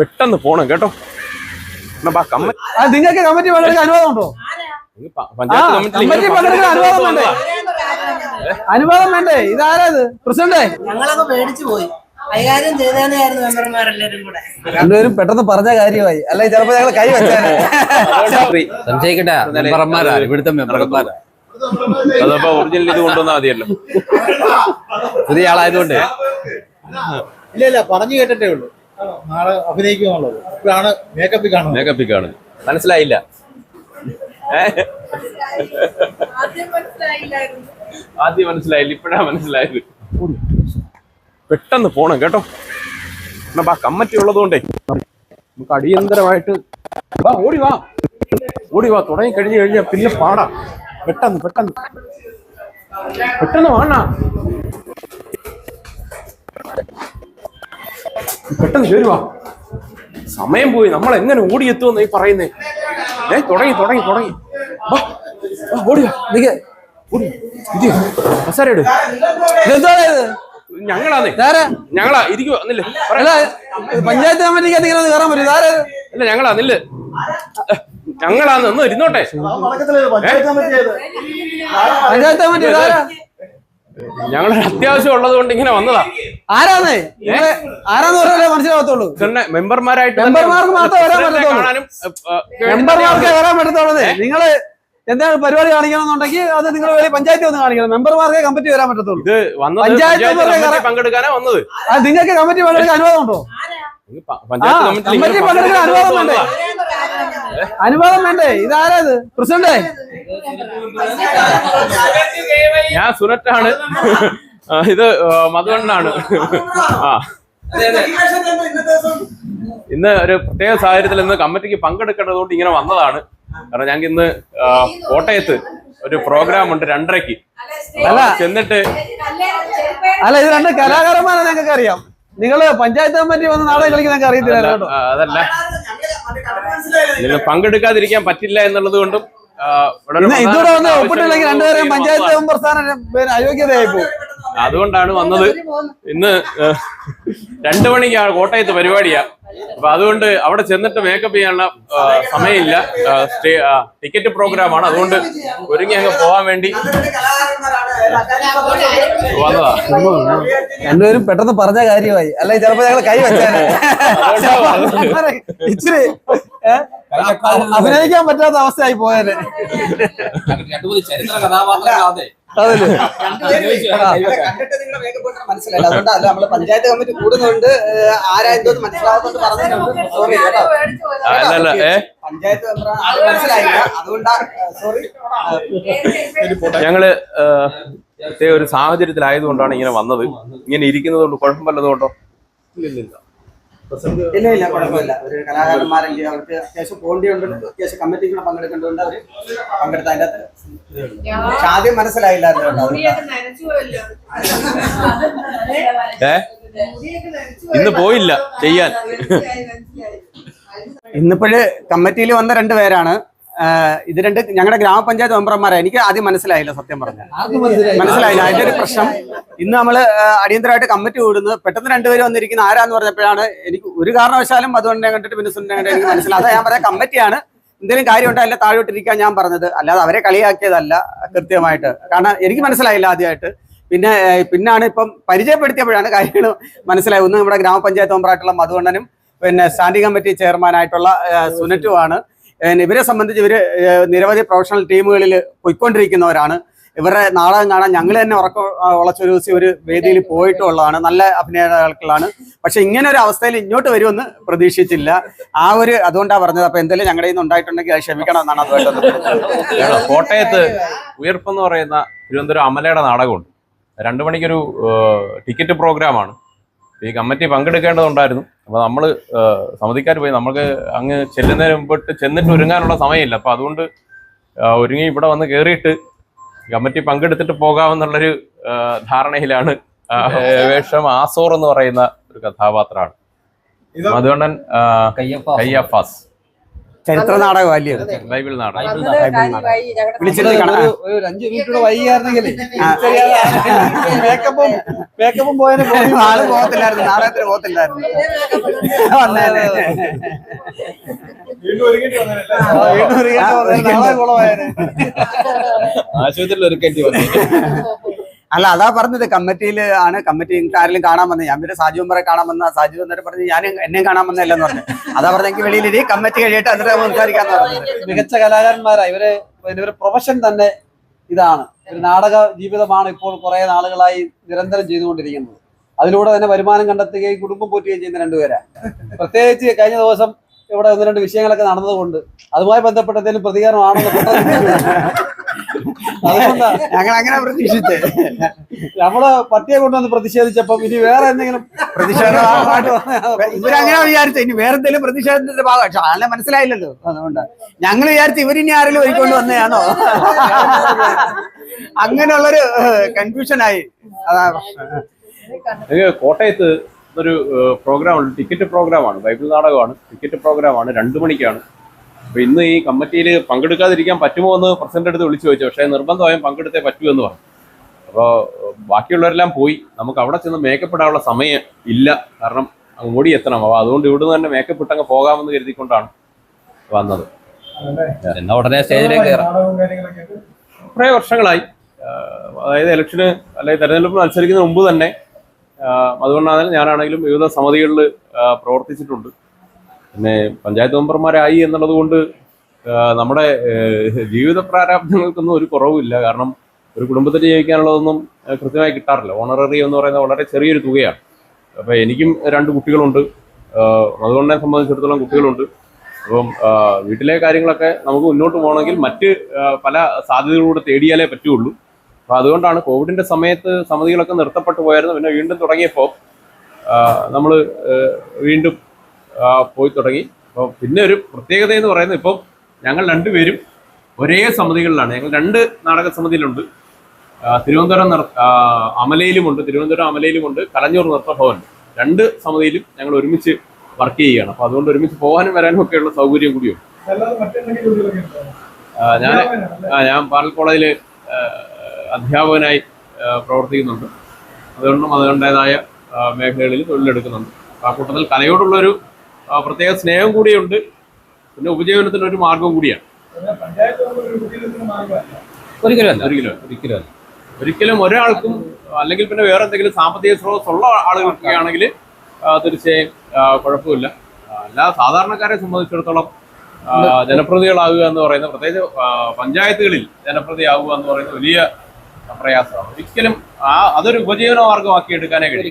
പെട്ടെന്ന് പോണം കേട്ടോ. നിങ്ങൾക്ക് കമ്മിറ്റി പങ്കെടുക്കാൻ അനുവാദം ഉണ്ടോ? കമ്മിറ്റി പങ്കെടുക്കാൻ അനുവാദം വേണ്ടേ? അനുവാദം വേണ്ടേ? ഇതാരാ ഇത്? പ്രസിഡന്റേ? ഞങ്ങളൊക്കെ പേടിച്ചു പോയി. കൈകാര്യം ചെയ്തേന്നായിരുന്നു മെമ്പർമാരെല്ലാരും കൂടെ. രണ്ടുപേരും പെട്ടെന്ന് പറഞ്ഞ കാര്യമായി. അല്ലെ ചിലപ്പോ ഞങ്ങൾ കൈ വെച്ചേനെ സംശയിക്കട്ടെ മെമ്പർമാരാ ഇവിടുത്തെ മെമ്പർമാരാ. അതപ്പോ ഒറിജിനൽ ഇത് കൊണ്ടുവന്നാൽ മതിയല്ലോ. പുതിയ ആളായതുകൊണ്ട്. ഇല്ല ഇല്ല പറഞ്ഞു കേട്ടിട്ടേ ഉള്ളൂ. നാളെ അഭിനയിക്കുന്നുള്ളത് ഇപ്പോഴാണ് മേക്കപ്പിൽ കാണുന്നത്. മേക്കപ്പിൽ കാണുന്നത്. മനസ്സിലായില്ല. ആദ്യം മനസ്സിലായില്ല ഇപ്പഴാ മനസ്സിലായത്. പെട്ടെന്ന് പോണം കേട്ടോ. എന്നാ ബാ കമ്മറ്റി ഉള്ളതുകൊണ്ടേ. നമുക്ക് അടിയന്തരമായിട്ട് വാ ഓടി വാ. ഓടി വാ തുടങ്ങി കഴിഞ്ഞു കഴിഞ്ഞാൽ പിന്നെ പാടാ. പെട്ടെന്ന് പെട്ടെന്ന്. പെട്ടെന്ന് വാണ പെട്ടെന്ന് ചേരുവാ വാ. സമയം പോയി. നമ്മൾ എങ്ങനെ ഓടിയെത്തുമെന്ന് ഈ പറയുന്നേ. ഏ തുടങ്ങി തുടങ്ങി തുടങ്ങി. നിക്ക്. ഞങ്ങളാന്നേ. ഞങ്ങളാ. ഇരിക്കുവാ. നില്ല്. പഞ്ചായത്ത് കമ്മിറ്റിക്ക് എന്തെങ്കിലും കയറാൻ പറ്റും അല്ല ഞങ്ങളാ. നില്ല്. ഞങ്ങളാന്ന് ഒന്ന് ഇരുന്നോട്ടെ. പഞ്ചായത്ത് കമ്മിറ്റി ഞങ്ങളൊരു അത്യാവശ്യം ഉള്ളത് കൊണ്ട് ഇങ്ങനെ വന്നതാ. ആരാന്ന്? ആരാന്ന് പറഞ്ഞാലേ മനസ്സിലാകത്തുള്ളൂ തന്നെ മെമ്പർമാരായിട്ട് മെമ്പർമാർക്ക് മാത്രമേ വരാൻ പറ്റത്തുള്ളൂ. മെമ്പർമാർക്ക് വരാൻ പറ്റത്തുള്ളത് നിങ്ങൾ എന്താണ് പരിപാടി കാണിക്കണമെന്നുണ്ടെങ്കിൽ അത് നിങ്ങൾ വേറെ പഞ്ചായത്തിൽ ഒന്ന് കാണിക്കണം. മെമ്പർമാർക്കേ കമ്മിറ്റി വരാൻ പറ്റത്തുള്ളൂ. പഞ്ചായത്ത് പഞ്ചായത്ത് പങ്കെടുക്കാനാ വന്നത്? നിങ്ങൾക്ക് കമ്മിറ്റി പങ്കെടുക്കാൻ അനുവാദം ഉണ്ടോ പഞ്ചായത്ത് കമ്മിറ്റി പങ്കെടുക്കാൻ അനുവാദം വേണ്ടേ? അനുവാദം വേണ്ടേ? ഇതാരത് ഇത്? പ്രസിഡന്റേ? ഞാൻ സുനറ്റാണ്. ഇത് മധുവണ്ണാണ്. ആ. ഇന്ന് ഒരു പ്രത്യേക സാഹചര്യത്തിൽ ഇന്ന് കമ്മിറ്റിക്ക് പങ്കെടുക്കേണ്ടതുകൊണ്ട് ഇങ്ങനെ വന്നതാണ്. കാരണം ഞങ്ങൾക്ക് ഇന്ന് കോട്ടയത്ത് ഒരു പ്രോഗ്രാം ഉണ്ട് രണ്ടരയ്ക്ക്. അല്ല. ചെന്നിട്ട് അല്ല ഇത് രണ്ട് കലാകാരന്മാരെ ഞങ്ങൾക്ക് അറിയാം നിങ്ങൾ പഞ്ചായത്ത് കമ്മിറ്റി വന്ന് നാളെ കളിക്കുന്ന ഞങ്ങൾക്ക് അറിയത്തില്ല അതല്ല, നിങ്ങൾ പങ്കെടുക്കാതിരിക്കാൻ പറ്റില്ല എന്നുള്ളത് കൊണ്ടും ഇതോടെ വന്ന് ഒപ്പിട്ടില്ലെങ്കിൽ രണ്ടുപേരും പഞ്ചായത്ത്. മെമ്പർ സ്ഥാനം പേര് അയോഗ്യതയായി പോകും അതുകൊണ്ടാണ് വന്നത് ഇന്ന് രണ്ടു മണിക്കാണ് കോട്ടയത്ത് പരിപാടിയാ. അപ്പൊ അതുകൊണ്ട് അവിടെ ചെന്നിട്ട് മേക്കപ്പ് ചെയ്യാനുള്ള സമയമില്ല. ടിക്കറ്റ് പ്രോഗ്രാം ആണ്. അതുകൊണ്ട് ഒരുങ്ങി അങ്ങ് പോവാൻ വേണ്ടി വന്നതാ രണ്ടുപേരും പെട്ടെന്ന് പറഞ്ഞ കാര്യമായി. അല്ലെങ്കിൽ ചിലപ്പോ ഞങ്ങൾ കൈ വെച്ചാൽ ഇച്ചിരി? അഭിനയിക്കാൻ പറ്റാത്ത അവസ്ഥയായി പോയാലേ രണ്ടുമൂന്ന് ചരിത്ര കഥാപാത്രങ്ങളാതെ അതല്ലേ? കണ്ടിട്ട് നിങ്ങളെ വേഗം പോയിട്ട് മനസ്സിലായില്ല. അതുകൊണ്ട് അല്ല നമ്മൾ പഞ്ചായത്ത് കമ്മിറ്റി കൂടുന്നുണ്ട് ആരാ പറഞ്ഞിട്ടുണ്ട്. സോറി കേട്ടോ. പഞ്ചായത്ത് മെമ്പർ മനസ്സിലായില്ല. അതുകൊണ്ടാ സോറി ഞങ്ങൾ ഒരു സാഹചര്യത്തിലായതുകൊണ്ടാണ് ഇങ്ങനെ വന്നത്. ഇങ്ങനെ ഇരിക്കുന്നത് കൊണ്ട് കുഴപ്പം വല്ലതുകൊണ്ടോ ഇല്ല ഇല്ല കുഴപ്പമില്ല. ഒരു കലാകാരന്മാരല്ലേ അവർക്ക് അത്യാവശ്യം പോകേണ്ടിയുണ്ട് അത്യാവശ്യം കമ്മിറ്റി കൂടെ പങ്കെടുക്കേണ്ടതുകൊണ്ട് അവർ പങ്കെടുത്ത അതിന്റെ അകത്ത്. പക്ഷെ ആദ്യം മനസ്സിലായില്ല. ഏ? ഇന്ന് പോയില്ല ചെയ്യാൻ. ഇന്നിപ്പോഴ് കമ്മിറ്റിയിൽ വന്ന രണ്ട് പേരാണ്. ആഹ് ഇത് രണ്ട് ഞങ്ങളുടെ ഗ്രാമപഞ്ചായത്ത് മെമ്പർമാരാണ് എനിക്ക് ആദ്യം മനസ്സിലായില്ല സത്യം പറഞ്ഞാൽ. മനസ്സിലായില്ല? അതിന്റെ ഒരു പ്രശ്നം. ഇന്ന് നമ്മൾ അടിയന്തരമായിട്ട് കമ്മിറ്റി കൂടുന്നത് പെട്ടെന്ന് രണ്ടുപേരും വന്നിരിക്കുന്ന ആരാന്ന് പറഞ്ഞപ്പോഴാണ് എനിക്ക് ഒരു കാരണവശാലും അതുകൊണ്ട് കണ്ടിട്ട് പിന്നെ സുനിനെ കണ്ടിട്ട് എനിക്ക് മനസ്സിലായി അതാ ഞാൻ പറയാം കമ്മിറ്റിയാണ്. എന്തെങ്കിലും കാര്യമുണ്ടോ? അല്ല താഴോട്ടിരിക്കാൻ ഞാൻ പറഞ്ഞത്. അല്ലാതെ അവരെ കളിയാക്കിയതല്ല കൃത്യമായിട്ട്. കാരണം എനിക്ക് മനസ്സിലായില്ല ആദ്യമായിട്ട്. പിന്നെ പിന്നാണ് ഇപ്പം പരിചയപ്പെടുത്തിയപ്പോഴാണ് കാര്യങ്ങൾ മനസ്സിലായത്. ഒന്ന് നമ്മുടെ ഗ്രാമപഞ്ചായത്ത് മെമ്പറായിട്ടുള്ള മധുവണ്ണനും പിന്നെ സ്റ്റാൻഡിംഗ് കമ്മിറ്റി ചെയർമാനായിട്ടുള്ള സുനറ്റുമാണ്. ഇവരെ സംബന്ധിച്ച് ഇവർ നിരവധി പ്രൊഫഷണൽ ടീമുകളിൽ പോയിക്കൊണ്ടിരിക്കുന്നവരാണ്. ഇവരുടെ നാടകം കാണാൻ ഞങ്ങൾ തന്നെ ഉറക്ക ഉളച്ചൊരു ദിവസം ഒരു വേദിയിൽ പോയിട്ടുള്ളതാണ്. നല്ല അഭിനേതാക്കളാണ് പക്ഷെ ഇങ്ങനെ ഒരു അവസ്ഥയിൽ ഇങ്ങോട്ട് വരുമെന്ന് പ്രതീക്ഷിച്ചില്ല. ആ ഒരു അതുകൊണ്ടാണ് പറഞ്ഞത്. അപ്പൊ എന്തെങ്കിലും ഞങ്ങളുടെ കയ്യിൽ നിന്ന് ഉണ്ടായിട്ടുണ്ടെങ്കിൽ അത് ക്ഷമിക്കണം എന്നാണ് അതുമായിട്ട് കോട്ടയത്ത് ഉയർപ്പെന്ന് പറയുന്ന തിരുവനന്തപുരം അമലയുടെ നാടകമുണ്ട്. രണ്ടു മണിക്കൊരു ടിക്കറ്റ് പ്രോഗ്രാമാണ്. ഈ കമ്മിറ്റി പങ്കെടുക്കേണ്ടതുണ്ടായിരുന്നു. അപ്പൊ നമ്മൾ സമിതിക്കാർ പോയി നമ്മൾക്ക് അങ്ങ് ചെല്ലുന്നതിന് മുമ്പിട്ട് ചെന്നിട്ട് ഒരുങ്ങാനുള്ള സമയമില്ല. അപ്പൊ അതുകൊണ്ട് ഒരുങ്ങി ഇവിടെ വന്ന് കയറിയിട്ട് കമ്മിറ്റി പങ്കെടുത്തിട്ട് പോകാമെന്നുള്ളൊരു ധാരണയിലാണ് വേഷം ആസോർ എന്ന് പറയുന്ന ഒരു കഥാപാത്രമാണ്. മധുകണ്ഠൻ കയ്യഫാസ് ചരിത്ര നാടകം. അല്ലേ ബൈബിൾ നാടകം. വിളിച്ചിട്ട് അഞ്ച് മിനിറ്റ് ആ. മേക്കപ്പും മേക്കപ്പും പോയതിന് ആൾ പോകത്തില്ലായിരുന്നു. നാടകത്തിന് പോകത്തില്ലായിരുന്നു. വന്നേനെ. ആശുപത്രിയിൽ ഒരുക്കേണ്ടി വന്നു. അല്ല അതാ പറഞ്ഞത്. കമ്മിറ്റിയിൽ ആണ്. കമ്മിറ്റി ആരെങ്കിലും കാണാൻ വന്നത് ഞാൻ പിന്നെ സാജു മെമ്പറെ കാണാൻ വന്ന സാജു എന്നിട്ട് പറഞ്ഞു ഞാൻ എന്നെ കാണാൻ വന്നതല്ലെന്ന് പറഞ്ഞു. അതാ പറഞ്ഞ എനിക്ക് വെളിയിൽ കമ്മിറ്റി കഴിയട്ടെ എന്നിട്ട് സംസാരിക്കാന്ന് പറഞ്ഞത് മികച്ച കലാകാരന്മാരാ. ഇവർ ഇവർ പ്രൊഫഷൻ തന്നെ ഇതാണ്. ഒരു നാടക ജീവിതമാണ് ഇപ്പോൾ കുറെ നാളുകളായി നിരന്തരം ചെയ്തുകൊണ്ടിരിക്കുന്നത്. അതിലൂടെ തന്നെ വരുമാനം കണ്ടെത്തുകയും കുടുംബം പോറ്റുകയും ചെയ്യുന്ന രണ്ടുപേരാ. പ്രത്യേകിച്ച് കഴിഞ്ഞ ദിവസം ഇവിടെ ഒന്ന് രണ്ട് വിഷയങ്ങളൊക്കെ നടന്നതുകൊണ്ട് അതുമായി ബന്ധപ്പെട്ട എന്തെങ്കിലും പ്രതികരണമാണെന്ന് ഞങ്ങൾ അങ്ങനെ പ്രതീക്ഷിച്ചേ. നമ്മൾ പട്ടിയെ കൊണ്ടുവന്ന് പ്രതിഷേധിച്ചപ്പം ഇനി വേറെ എന്തെങ്കിലും പ്രതിഷേധമായിട്ട് ഇവരങ്ങനെ വിചാരിച്ചു ഇനി വേറെ എന്തെങ്കിലും പ്രതിഷേധത്തിന്റെ ഭാഗം. പക്ഷെ ആളെ മനസ്സിലായില്ലല്ലോ. അതുകൊണ്ട്. ഞങ്ങൾ വിചാരിച്ചു ഇവരിനി ആരെങ്കിലും ഒരുക്കൊണ്ട് വന്നതാണോ? അങ്ങനെയുള്ളൊരു കൺഫ്യൂഷൻ ആയി. അതാ. കോട്ടയത്ത് ഒരു പ്രോഗ്രാം ടിക്കറ്റ് ടിക്കറ്റ് പ്രോഗ്രാമാണ് ബൈബിൾ നാടകമാണ്. ടിക്കറ്റ് പ്രോഗ്രാം ആണ്. രണ്ടു മണിക്കാണ്. അപ്പൊ ഇന്ന് ഈ കമ്മിറ്റിയിൽ പങ്കെടുക്കാതിരിക്കാൻ പറ്റുമോ എന്ന് പ്രസിഡന്റ് അടുത്ത് വിളിച്ചു ചോദിച്ചു. പക്ഷേ നിർബന്ധമായും പങ്കെടുത്തേ പറ്റൂ എന്ന് പറഞ്ഞു. അപ്പോൾ ബാക്കിയുള്ളവരെല്ലാം പോയി. നമുക്ക് അവിടെ ചെന്ന് മേക്കപ്പ് ഇടാനുള്ള സമയം ഇല്ല. കാരണം അങ്ങ് ഓടി എത്തണം. അപ്പോൾ അതുകൊണ്ട് ഇവിടുന്ന് തന്നെ മേക്കപ്പ് ഇട്ടങ്ങ് പോകാമെന്ന് കരുതിക്കൊണ്ടാണ് വന്നത്. എന്നാ ഉടനെ സ്റ്റേജിലേക്ക് കയറാം. കുറേ വർഷങ്ങളായി. അതായത് ഇലക്ഷന് അല്ലെങ്കിൽ തെരഞ്ഞെടുപ്പ് മത്സരിക്കുന്നതിന് മുമ്പ് തന്നെ അതുകൊണ്ടാണെങ്കിലും ഞാനാണെങ്കിലും വിവിധ സമിതികളിൽ പ്രവർത്തിച്ചിട്ടുണ്ട്. പിന്നെ പഞ്ചായത്ത് മെമ്പർമാരായി എന്നുള്ളത് കൊണ്ട് നമ്മുടെ ജീവിത പ്രാരാബ്ദങ്ങൾക്കൊന്നും ഒരു കുറവുമില്ല. കാരണം ഒരു കുടുംബത്തിൽ ജീവിക്കാനുള്ളതൊന്നും കൃത്യമായി കിട്ടാറില്ല. ഓണററി എന്ന് പറയുന്നത് വളരെ ചെറിയൊരു തുകയാണ്. അപ്പോൾ എനിക്കും രണ്ട് കുട്ടികളുണ്ട്. അതുകൊണ്ടെ സംബന്ധിച്ചിടത്തോളം കുട്ടികളുണ്ട്. അപ്പം വീട്ടിലെ കാര്യങ്ങളൊക്കെ നമുക്ക് മുന്നോട്ട് പോകണമെങ്കിൽ മറ്റ് പല സാധ്യതകളിലൂടെ തേടിയാലേ പറ്റുള്ളൂ. അപ്പോൾ അതുകൊണ്ടാണ് കോവിഡിന്റെ സമയത്ത് സമിതികളൊക്കെ നിർത്തപ്പെട്ടു പോയായിരുന്നു. പിന്നെ വീണ്ടും തുടങ്ങിയപ്പോൾ നമ്മൾ വീണ്ടും പോയി തുടങ്ങി. അപ്പോൾ പിന്നെ ഒരു പ്രത്യേകത എന്ന് പറയുന്നത് ഇപ്പം ഞങ്ങൾ രണ്ടുപേരും ഒരേ സമിതികളിലാണ്. ഞങ്ങൾ രണ്ട് നാടക സമിതിയിലുണ്ട്. തിരുവനന്തപുരം നിർ അമലയിലുമുണ്ട്. തിരുവനന്തപുരം അമലയിലുമുണ്ട്. കലഞ്ഞൂർ നൃത്തഭവൻ. രണ്ട് സമിതിയിലും ഞങ്ങൾ ഒരുമിച്ച് വർക്ക് ചെയ്യുകയാണ്. അപ്പോൾ അതുകൊണ്ട് ഒരുമിച്ച് പോകാനും വരാനും ഒക്കെയുള്ള സൗകര്യം കൂടിയുണ്ട്. ആ, ഞാൻ ഞാൻ പാറൽ കോളേജിൽ അധ്യാപകനായി പ്രവർത്തിക്കുന്നുണ്ട്. അതുകൊണ്ടും അതുകൊണ്ടേതായ മേഖലകളിൽ തൊഴിലെടുക്കുന്നുണ്ട്. ആ കൂട്ടത്തിൽ കലയോടുള്ളൊരു പ്രത്യേക സ്നേഹം കൂടിയുണ്ട്. പിന്നെ ഉപജീവനത്തിന് ഒരു മാർഗം കൂടിയാണ്. ഒരിക്കലും ഒരിക്കലും ഒരിക്കലും ഒരിക്കലും ഒരാൾക്കും അല്ലെങ്കിൽ പിന്നെ വേറെ എന്തെങ്കിലും സാമ്പത്തിക സ്രോതസ് ഉള്ള ആളുകൾക്കൊക്കെ ആണെങ്കിൽ തീർച്ചയായും കുഴപ്പമില്ല. അല്ല എല്ലാ സാധാരണക്കാരെ സംബന്ധിച്ചിടത്തോളം ജനപ്രതികളാവുക ജനപ്രതികളാകുക എന്ന് പറയുന്ന പ്രത്യേകിച്ച് പഞ്ചായത്തുകളിൽ ജനപ്രതിയാവുക എന്ന് പറയുന്നത് വലിയ പ്രയാസമാണ്. ഒരിക്കലും ആ അതൊരു ഉപജീവന മാർഗമാക്കി എടുക്കാനേ കഴിയും.